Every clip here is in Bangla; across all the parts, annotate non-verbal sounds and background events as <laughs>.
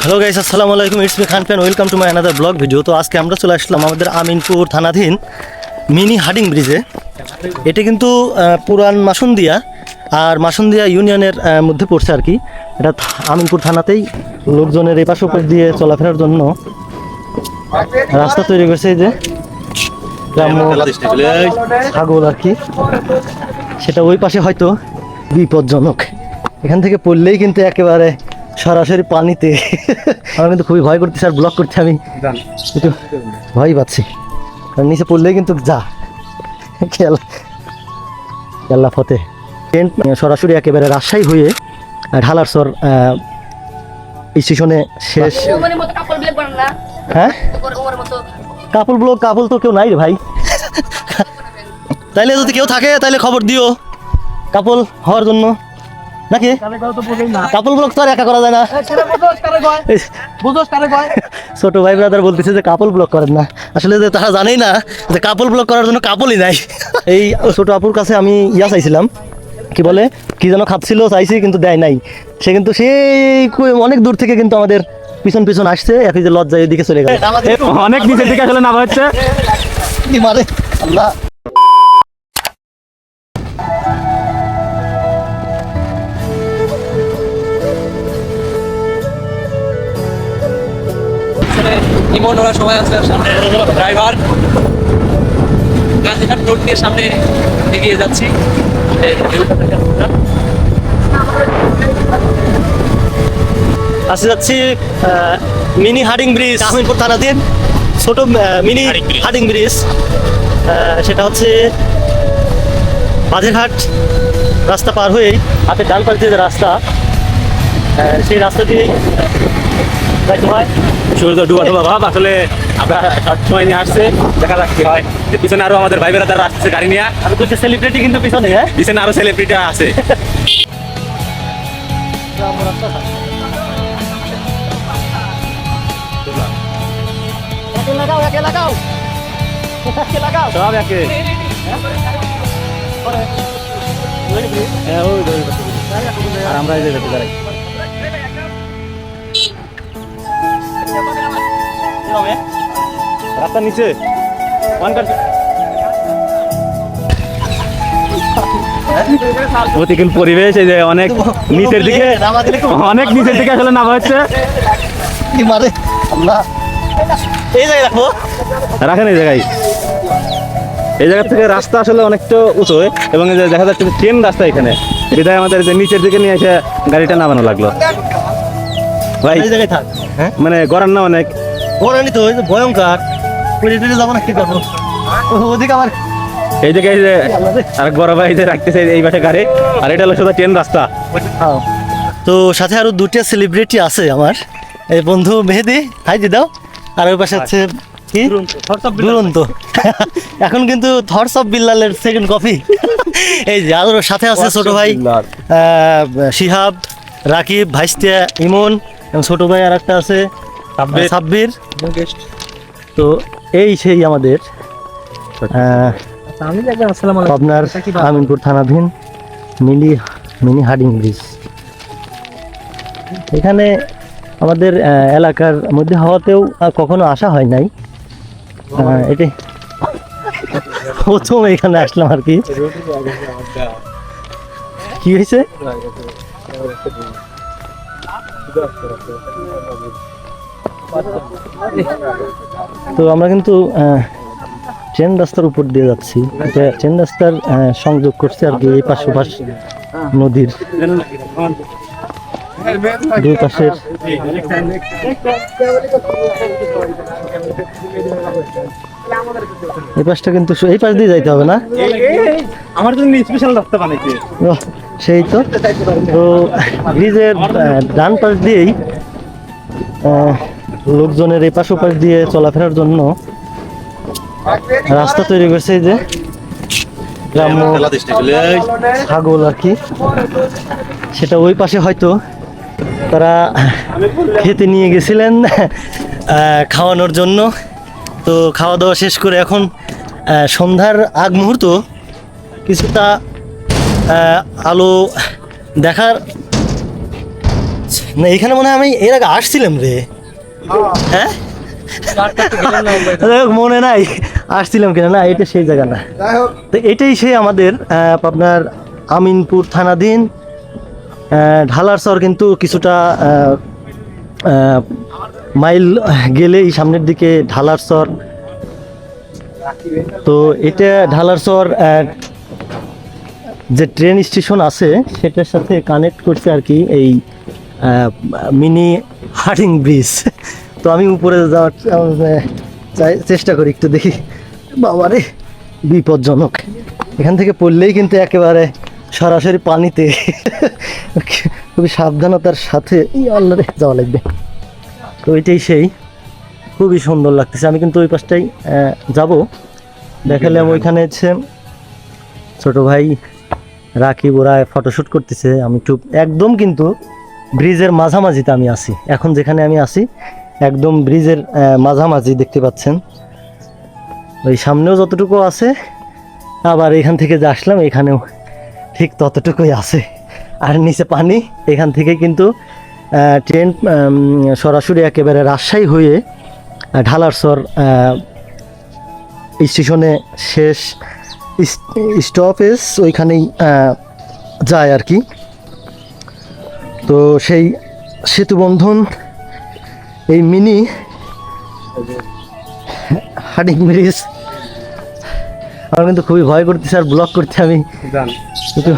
হ্যালো গাইস আসসালামু আলাইকুম it's me Khan pan welcome to my another blog video তো আজকে আমরা চলে আসলাম আমাদের আমিনপুর থানাধীন মিনি হাডিং ব্রিজে। এটা কিন্তু পুরান মাসুন্দিয়া আর মাসুন্দিয়া ইউনিয়নের মধ্যে পড়ছে আর কি। এটা আমিনপুর থানাতেই লোকজনের এপাশ ওপাশ দিয়ে চলাফেরার জন্য রাস্তা তৈরি করেছে এই যে গ্রাম্য ছাগল আর কি। সেটা ওই পাশে হয়তো বিপজ্জনক। এখান থেকে পড়লেই কিন্তু একেবারে সরাসরি পানিতে। আমার কিন্তু খুবই ভয় করতেছে আর ব্লক করতে আমি। একটু ভয় পাচ্ছি। কারণ নিচে পড়লেই কিন্তু যা। খেলা। খেলা ফতে। ট্রেন সরাসরি একেবারে রাজশাহী হয়ে আহ, ঢালারসর আহ, স্টেশনে শেষ। হ্যাঁ? কাপল ব্লক কাপল তো কেউ নাই রে ভাই। তাইলে যদি কেউ থাকে তাইলে খবর দিও। কাপল হওয়ার জন্য। নাকি? কাপল ব্লক তো আর একা করা যায় না। ছোট ভাই ব্রাদার বলতেছে যে কাপল ব্লক করেন না। আসলে যে তারা জানেই না যে কাপল ব্লক করার জন্য কাপলই নাই। এই ছোট আপুর কাছে আমি ইয়া চাইছিলাম। কি বলে? কি যেন খাচ্ছিল চাইছি কিন্তু দেয় নাই। সে কিন্তু সেই অনেক দূর থেকে কিন্তু আমাদের পিছন পিছন আসছে। একই যে লজ্জায় এদিকে চলে গেল। অনেক নিচের দিকে আসলে নামা হচ্ছে। মারে? আল্লাহ। ইমন ওরা সবাই আছে সামনে ড্রাইভার। গান্ধীঘাট রোড দিয়ে সামনে এগিয়ে যাচ্ছি। আসতে যাচ্ছি মিনি হাডিং ব্রিজ। আমিনপুর থানাধীন ছোট মিনি হাডিং ব্রিজ। সেটা হচ্ছে বাজেরহাট রাস্তা পার হয়েই হাতে ডান পাশ দিয়ে যে রাস্তা সেই রাস্তা হয় সূর্য ডুবা ডুবা ভাব আসলে আমরা সব সময় নিয়ে আসছে দেখা যাক কি হয়। পিছনে আরও আমাদের ভাই বেড়াদার আসছে গাড়ি নিয়ে। আর দুটো সেলিব্রিটি কিন্তু পিছনে হ্যাঁ? পিছনে আরও সেলিব্রিটি আছে। লাগাও একে। লাগাও একে লাগাও সব একে হ্যাঁ। আর আমরা যেতে দাঁড়াই। রাস্তার নিচে। ওয়ান প্রতিকূল পরিবেশ এই যে অনেক নিচের দিকে অনেক নিচের দিকে আসলে নামা হচ্ছে। কি মারে? আল্লাহ এই জায়গায় রাখো। রাখেন এই জায়গায়। এই জায়গা থেকে রাস্তা আসলে অনেকটা উঁচু এবং এই যে দেখা যাচ্ছে ট্রেন রাস্তা এখানে। বিদায় আমাদের যে নিচের দিকে নিয়ে এসে গাড়িটা নামানো লাগল। ভাই এই জায়গায় থাক। হ্যাঁ? মানে গড়ার না অনেক। ওরানি তো ভয়ঙ্কর। যাব না কি করব? ওদিকে আবার এই জায়গায় এই যে আর বড় ভাই যে রাখতেছে এই পাশে গাড়ি আর এটা হলো শুধু ট্রেন রাস্তা। তো সাথে আরও দুটো সেলিব্রিটি আছে আমার। এই বন্ধু মেহেদি হাই দি দাও। আর ওই পাশে হচ্ছে কি? দুরন্ত এখন কিন্তু থটস অফ বিল্লালের সেকেন্ড কপি এই যে আরও সাথে আছে ছোট ভাই আহ, শিহাব রাকিব ভাইস্তিয়া ইমন। এবং ছোট ভাই আর একটা আছে সাব্বির। তো এই সেই আমাদের আপনার আমিনপুর থানাধীন মিনি মিনি হাডিং ব্রিজ। এখানে আমাদের এলাকার মধ্যে হওয়াতেও কখনো আসা হয় নাই। এটি প্রথম এখানে আসলাম আর কি। কি হয়েছে? তো আমরা কিন্তু ট্রেন রাস্তার উপর দিয়ে যাচ্ছি। এটা ট্রেন রাস্তার সংযোগ করছে আর কি এই পাশ পাশ নদীর দুই পাশের এই পাশটা কিন্তু এই পাশ দিয়ে যাইতে হবে না? আমার জন্য স্পেশাল রাস্তা বানাইছে। সেই তো। তো ব্রিজের ডান পাশ দিয়েই লোকজনের এই পাশ ওপাশ দিয়ে চলাফেরার জন্য রাস্তা তৈরি করছে যে গ্রাম্য ছাগল আর কি। সেটা ওই পাশে হয়তো তারা খেতে নিয়ে গেছিলেন খাওয়ানোর জন্য। তো খাওয়া দাওয়া শেষ করে এখন সন্ধ্যার আগ মুহূর্ত, কিছুটা আলো দেখার না এখানে মনে হয় আমি এর আগে আসছিলাম রে। হ্যাঁ? মনে নাই আসছিলাম কিনা না এটা সেই জায়গা না। তো এটাই সেই আমাদের আপনার আমিনপুর থানাধীন ঢালার ঢালারচর কিন্তু কিছুটা মাইল গেলেই সামনের দিকে ঢালারচর তো এটা ঢালারচর আহ, যে ট্রেন স্টেশন আছে, সেটার সাথে কানেক্ট করছে আর কি এই মিনি হার্ডিং ব্রিজ। তো আমি উপরে যাওয়ার চেষ্টা করি একটু দেখি। বাবারে, বিপজ্জনক। এখান থেকে পড়লেই কিন্তু একেবারে সরাসরি পানিতে। খুবই সাবধানতার সাথে ই আল্লাহ যাওয়া লাগবে। তো এটাই সেই। খুবই সুন্দর লাগতেছে। আমি কিন্তু ওই পাশটাই যাব। দেখালাম ওইখানে হচ্ছে ছোট ভাই রাকিব ওরা ফটোশ্যুট করতেছে, আমি একটু একদম কিন্তু ব্রিজের মাঝামাঝিতে আমি আছি। এখন যেখানে আমি আছি, একদম ব্রিজের মাঝামাঝি দেখতে পাচ্ছেন। ওই সামনেও যতটুকু আছে, আবার এখান থেকে যে আসলাম, এখানেও ঠিক ততটুকুই আছে। আর নিচে পানি, এখান থেকে কিন্তু ট্রেন সরাসরি একেবারে রাজশাহী হয়ে ঢালারসর স্টেশনে শেষ স্টপেজ ওইখানেই যায় আর কি। তো সেই সেতুবন্ধন এই মিনি হাডিং ব্রিজ আমার কিন্তু খুবই ভয় করতেছে আর ব্লক করতে আমি একটু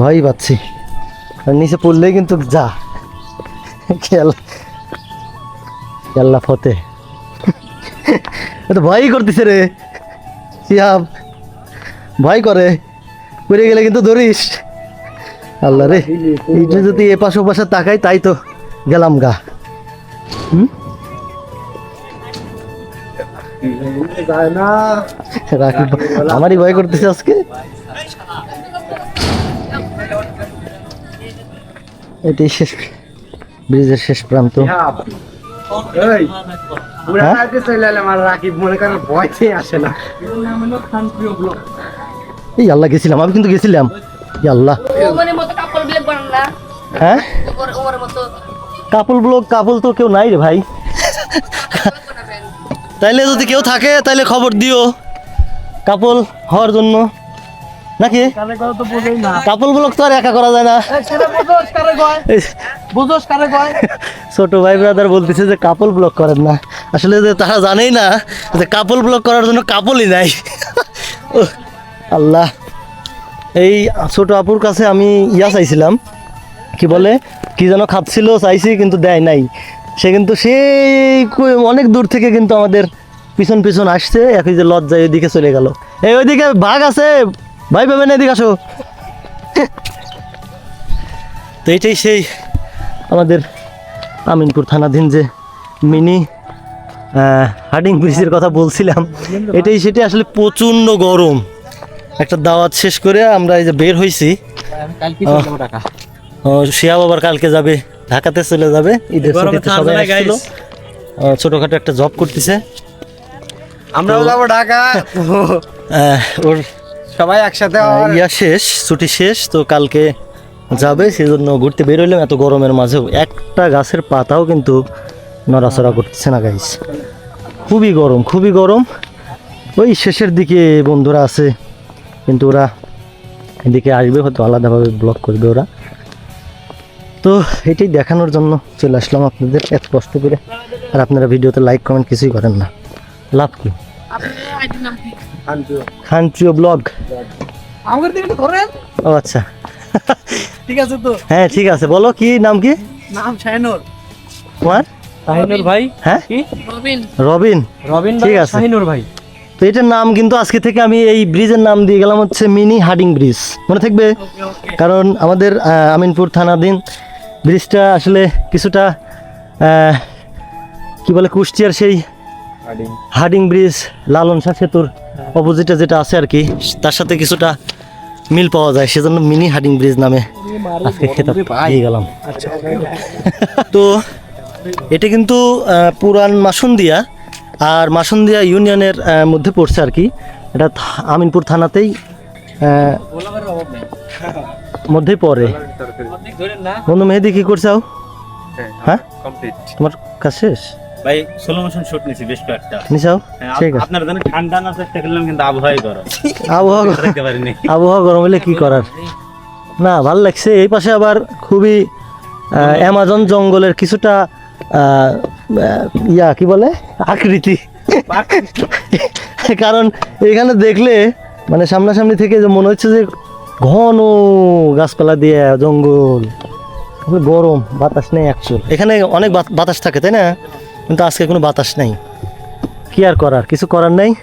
ভয়ই পাচ্ছি। আর নিচে পড়লেই কিন্তু যা। খেয়াল খেয়াল্লা ফতে। তো ভয়ই করতেছে রে। সিয়াব ভয় করে। পড়ে গেলে কিন্তু ধরিস। আল্লাহ রে এইটা যদি এপাশ ওপাশে তাকাই, তাই তো গেলাম গা। আমারই ভয় করতেছে আজকে। এটি শেষ, ব্রিজের শেষ প্রান্ত। মনে করেন ভয়তে আসে না। এই আল্লাহ গেছিলাম আমি কিন্তু গেছিলাম। এই আল্লাহ। ওমরের মতো কাপড় ব্লেক বানান হ্যাঁ? কাপল ব্লগ কাপল তো কেউ নাই রে ভাই। তাইলে যদি কেউ থাকে তাইলে খবর দিও। কাপল হওয়ার জন্য। নাকি? কাপল ব্লগ তো আর একা করা যায় না। ছোট ভাই ব্রাদার বলতেছে যে কাপল ব্লগ করেন না। আসলে যে তারা জানেই না যে কাপল ব্লগ করার জন্য কাপলই নাই। ওহ, আল্লাহ। এই ছোট আপুর কাছে আমি ইয়া চাইছিলাম। কি বলে? কি যেন খাচ্ছিল, চাইছি, কিন্তু দেয় নাই। সে কিন্তু সেই অনেক দূর থেকে কিন্তু আমাদের পিছন পিছন আসছে। একই যে লজ্জায় ওইদিকে চলে গেল। এই ওইদিকে বাঘ আছে। ভাই পাবেন এদিকে আসো। তো এইটাই সেই আমাদের আমিনপুর থানাধীন যে মিনি হার্ডিং ব্রিজের কথা বলছিলাম। এটাই সেটাই আসলে প্রচণ্ড গরম। একটা দাওয়াত শেষ করে আমরা এই যে বের হয়েছি ও, শিয়া বাবার কালকে যাবে ঢাকাতে চলে যাবে ঈদের ছুটিতে সবাই আসছিল। ছোটখাটো একটা জব করতেছে। আমরাও যাব ঢাকা। ওর সবাই একসাথে ইয়া শেষ ছুটি শেষ তো কালকে যাবে সেজন্য ঘুরতে বের হইলাম। এত গরমের মাঝেও একটা গাছের পাতাও কিন্তু নড়াচড়া করতেছে না গাইস খুবই গরম খুবই গরম। ওই শেষের দিকে বন্ধুরা আছে। কিন্তু ওরা এদিকে আসবে হয়তো আলাদাভাবে ব্লক করবে ওরা। তো এটাই দেখানোর জন্য চলে আসলাম আপনাদের এত কষ্ট করে। আর আপনারা ভিডিওতে লাইক কমেন্ট কিছুই করেন না। লাভ কি? খান প্রিয় ব্লগ ও আচ্ছা। ঠিক আছে তো। হ্যাঁ ঠিক আছে বলো কি নাম কি? নাম শাইনুর তোমার? শাহিনুর ভাই? হ্যাঁ? রবিন। রবিন। রবিন ঠিক আছে। শাহিনুর ভাই। তো এটার নাম কিন্তু আজকে থেকে আমি এই ব্রিজের নাম দিয়ে গেলাম হচ্ছে মিনি হার্ডিং ব্রিজ। মনে থাকবে? কারণ আমাদের আমিনপুর থানাধীন ব্রিজটা আসলে কিছুটা কি বলে কুষ্টিয়ার সেই হার্ডিং। ব্রিজ লালন শাহ সেতুর অপোজিটে যেটা আছে আর কি তার সাথে কিছুটা মিল পাওয়া যায়। সেজন্য মিনি হার্ডিং ব্রিজ নামে আজকে খেতাব দিয়ে গেলাম। তো এটা কিন্তু পুরান মাসুন্দিয়া আর মাসুন্দিয়া ইউনিয়নের মধ্যে পড়ছে আর কি। এটা আমিনপুর থানাতেই মধ্যে পড়ে। বন্ধু মেহেদি কি করছাও হ্যাঁ? তোমার কাজ শেষ? ভাই স্লো মোশন শুট নিছি বেশ কয়েকটা। নিশাও ঠিক আছে। আপনার জন্য ঠান্ডা না চেষ্টা করলাম কিন্তু আবহাওয়াই গরম। আবহাওয়া দেখতে পারিনি। আবহাওয়া গরম হলে কি করার? না ভালো লাগছে। এই পাশে আবার খুবই অ্যামাজন জঙ্গলের কিছুটা ইয়া, কি বলে? আকৃতি। কারণ এখানে দেখলে মানে সামনাসামনি থেকে যে মনে হচ্ছে যে ঘন গাছপালা দিয়ে জঙ্গল। গরম, বাতাস নেই অ্যাকচুয়াল এখানে অনেক বাত- বাতাস থাকে, তাই না? কিন্তু আজকে কোনো বাতাস নেই। কি আর করার? কিছু করার নেই?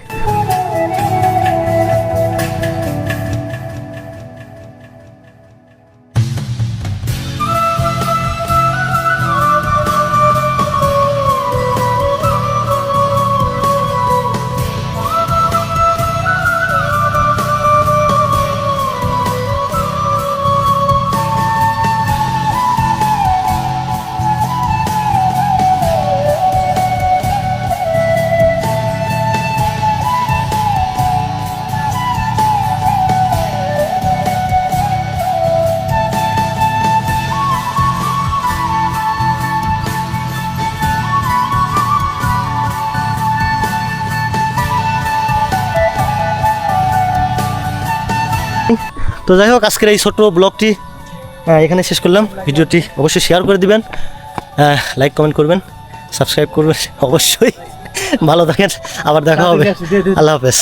তো যাই হোক আজকের এই ছোট্ট ব্লগটি এখানে শেষ করলাম। ভিডিওটি অবশ্যই শেয়ার করে দিবেন লাইক কমেন্ট করবেন সাবস্ক্রাইব করবেন <laughs> অবশ্যই। ভালো থাকেন আবার দেখা হবে। আল্লাহ হাফেজ।